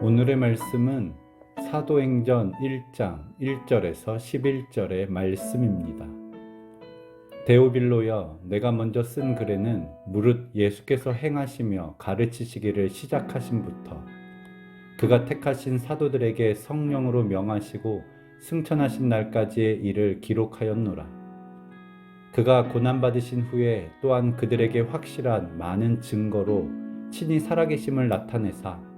오늘의 말씀은 사도행전 1장 1절에서 11절의 말씀입니다. 데오빌로여 내가 먼저 쓴 글에는 무릇 예수께서 행하시며 가르치시기를 시작하신부터 그가 택하신 사도들에게 성령으로 명하시고 승천하신 날까지의 일을 기록하였노라. 그가 고난받으신 후에 또한 그들에게 확실한 많은 증거로 친히 살아계심을 나타내사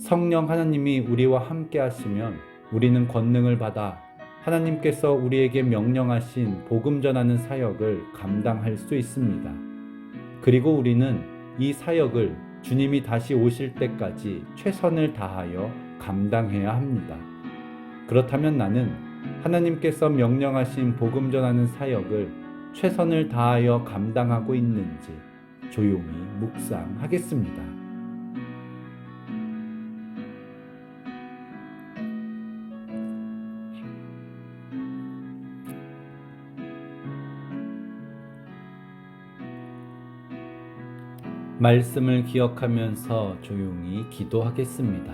성령 하나님이 우리와 함께 하시면 우리는 권능을 받아 하나님께서 우리에게 명령하신 복음 전하는 사역을 감당할 수 있습니다. 그리고 우리는 이 사역을 주님이 다시 오실 때까지 최선을 다하여 감당해야 합니다. 그렇다면 나는 하나님께서 명령하신 복음 전하는 사역을 최선을 다하여 감당하고 있는지 조용히 묵상하겠습니다. 말씀을 기억하면서 조용히 기도하겠습니다.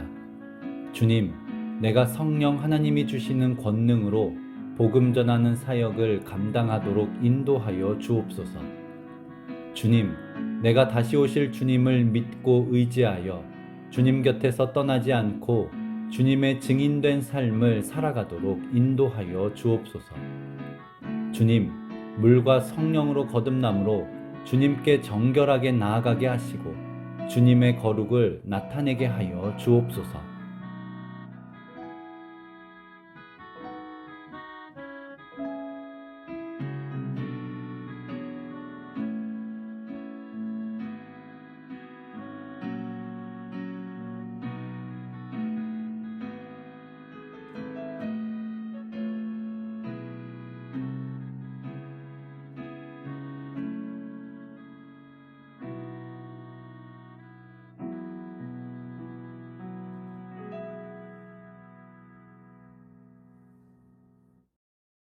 주님, 내가 성령 하나님이 주시는 권능으로 복음 전하는 사역을 감당하도록 인도하여 주옵소서. 주님, 내가 다시 오실 주님을 믿고 의지하여 주님 곁에서 떠나지 않고 주님의 증인된 삶을 살아가도록 인도하여 주옵소서. 주님, 물과 성령으로 거듭남으로 주님께 정결하게 나아가게 하시고 주님의 거룩을 나타내게 하여 주옵소서.